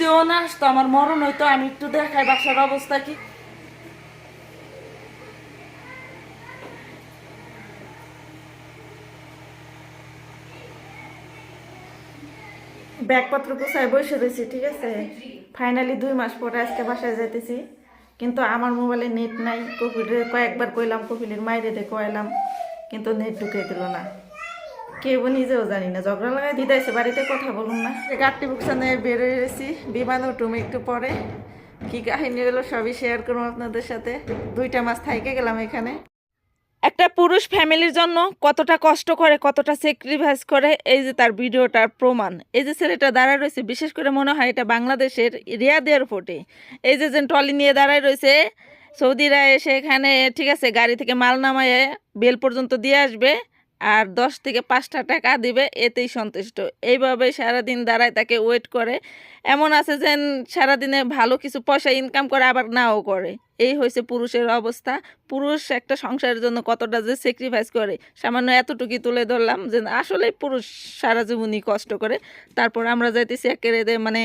যদি ও না আসতো আমার মরণ হইতো, আমি একটু দেখাই বাসার অবস্থা কি। ব্যাগপত্র গুছায় বসে রয়েছি, ঠিক আছে? ফাইনালি দুই মাস পরে আজকে বাসায় যাইতেছি। কিন্তু আমার মোবাইলে নেট নাই, কপিলের কয়েকবার কইলাম, কপিলের মাইরে দিয়ে কইলাম কিন্তু নেট ঢুকে দিল না। কেউ নিজেও জানি না ঝগড়া লাগাই দিদাইছে বাড়িতে কথা বলুন না। গাড়ি বুকসানে বেরোয় গেছি বিমান উঠুম একটু পরে। কি কাহিনী হলো সবই শেয়ার করব আপনাদের সাথে। দুইটা মাস থাইকে গেলাম এখানে। একটা পুরুষ ফ্যামিলির জন্য কতটা কষ্ট করে কতটা স্যাক্রিফাইস করে এই যে তার ভিডিওটার প্রমাণ। এই যে ছেলেটা দাঁড়ায় রয়েছে বিশেষ করে মনে হয় এটা বাংলাদেশের রিয়াদ এয়ারপোর্টে। এই যে যে ট্রলি নিয়ে দাঁড়ায় রয়েছে সৌদিরা এসে এখানে ঠিক আছে গাড়ি থেকে মাল নামায় বেল পর্যন্ত দিয়ে আসবে। আর দশ থেকে পাঁচটা টাকা দিবে, এতেই সন্তুষ্ট। এইভাবে সারাদিন দাঁড়ায় তাকে ওয়েট করে। এমন আছে যে সারাদিনে ভালো কিছু পয়সা ইনকাম করে, আবার নাও করে। এই হয়েছে পুরুষের অবস্থা। পুরুষ একটা সংসারের জন্য কতটা যে স্যাক্রিফাইস করে, সামান্য এতটুকুই তুলে ধরলাম যে আসলে পুরুষ সারা জীবনই কষ্ট করে। তারপর আমরা যাইতেছি একেবারে মানে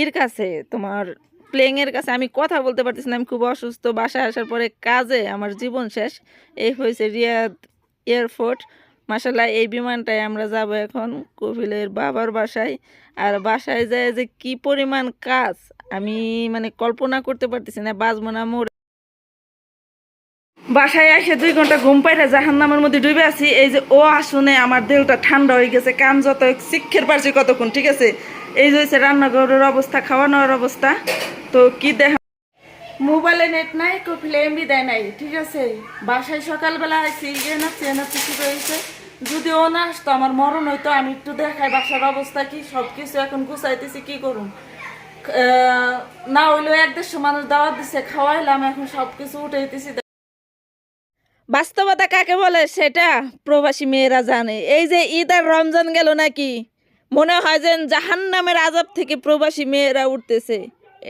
এর কাছে, তোমার প্লেইংয়ের কাছে। আমি কথা বলতে পারতেছি না, আমি খুব অসুস্থ। বাসায় আসার পরে কাজে আমার জীবন শেষ। এই হয়েছে রিয়াদ এয়ারপোর্ট। মাসাল্লাহ এই বিমানটায় আমরা যাব এখন কপিলের বাবার বাসায়। আর বাসায় যায় যে কি পরিমাণ কাজ, আমি মানে কল্পনা করতে পারতেছি না, বাজবো না মোর বাসায় এসে দুই ঘণ্টা ঘুম পাইলে জাহান নামের মধ্যে ডুবে আছি। এই যে ও আসুনে আমার দেহটা ঠান্ডা হয়ে গেছে কাম যত শিক্ষের পারছি কতক্ষণ, ঠিক আছে? এই যে হচ্ছে রান্নাঘরের অবস্থা খাওয়ানোর অবস্থা। তো কি দেখ মোবাইলে নেট নাই কপিলে এমবি দেয় নাই ঠিক আছে? বাসায় সকালবেলা আইসি ইয়ে না কিছু রয়েছে যদি ও না আসতো আমার মরণ হইতো আমি একটু দেখাই বাসার অবস্থা কি সব কিছু এখন গুছাইতেছি কি আহ, না হইলেও এক দেড়শো মানুষ দাওয়াত দিছে খাওয়াইলাম এখন সব কিছু উঠাইতেছি। বাস্তবতা কাকে বলে সেটা প্রবাসী মেয়েরা জানে। এই যে ঈদ আর রমজান গেল নাকি? মনে হয় যে জাহান নামের আজাব থেকে প্রবাসী মেয়েরা উঠতেছে।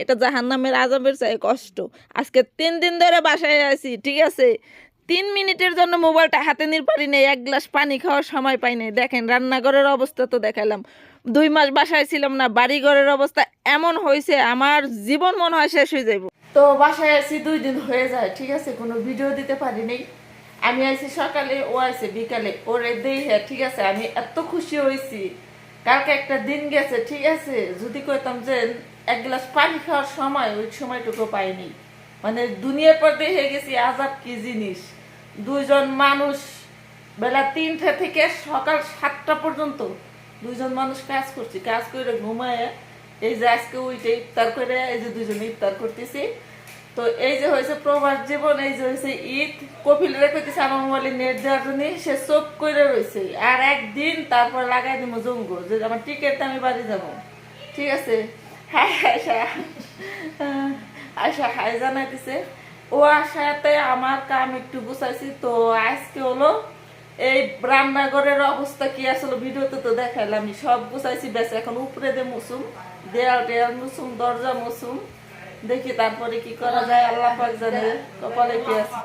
এটা জাহান নামের আজাবের চাই কষ্ট। আজকে তিন দিন ধরে বাসায় আছি, ঠিক আছে? তিন মিনিটের জন্য মোবাইলটা হাতে নিয়ে পারি নেই, এক গ্লাস পানি খাওয়ার সময় পাই নাই। দেখেন, রান্নাঘরের অবস্থা তো দেখালাম। দুই মাস বাসায় ছিলাম না বাড়ি ঘরের অবস্থা এমন হয়েছে আমার জীবন মনে হয় শেষ হয়ে যাইব। তো বাসায় আছি, দুই দিন হয়ে যায়, ঠিক আছে? কোনো ভিডিও দিতে পারি নাই। আমি আইছি সকালে, ও আইছে বিকালে। ওরে দেই হ্যাঁ ঠিক আছে? আমি এত খুশি হয়েছি কালকে একটা দিন গেছে, ঠিক আছে? যদি কইতাম যে এক গ্লাস পানি খাওয়ার সময় ওই সময়টুকু পাইনি। মানে দুনিয়ার পর দেখে গেছি আজাব কি জিনিস। দুইজন মানুষ বেলা তিনটা থেকে সকাল সাতটা পর্যন্ত দুইজন মানুষ কাজ করছি। কাজ করে ঘুমায়, এই যে আজকে উইটে ইফতার করে, এই যে দুইজনে ইফতার করতেছি। তো এই যে হয়েছে প্রবাস জীবন, এই যে হয়েছে ঈদ, কপিল রেখেছে আমার মোবাইলে নেট দেওয়ার জন্য, সে চোখ করে রয়েছে আর একদিন তারপর লাগাই দিব জঙ্গ যে আমার টিকিট আমি বাড়ি যাব। ঠিক আছে? হ্যাঁ আয়সা আয়সা হাই জানাইতেছে। ও আসাতে আমার কাম একটু গুছাইছি, তো আজকে হলো এই রান্নাঘরের অবস্থা কি আসলে ভিডিওতে তো দেখাইলাম সব গুছাইছি বেশ এখন উপরে দিয়ে মুসুম, দেয়াল টেয়াল দরজা মুসুম। দেখি তারপরে কি করা যায়, আল্লাহ পাক জানে। কপালে কি আছে?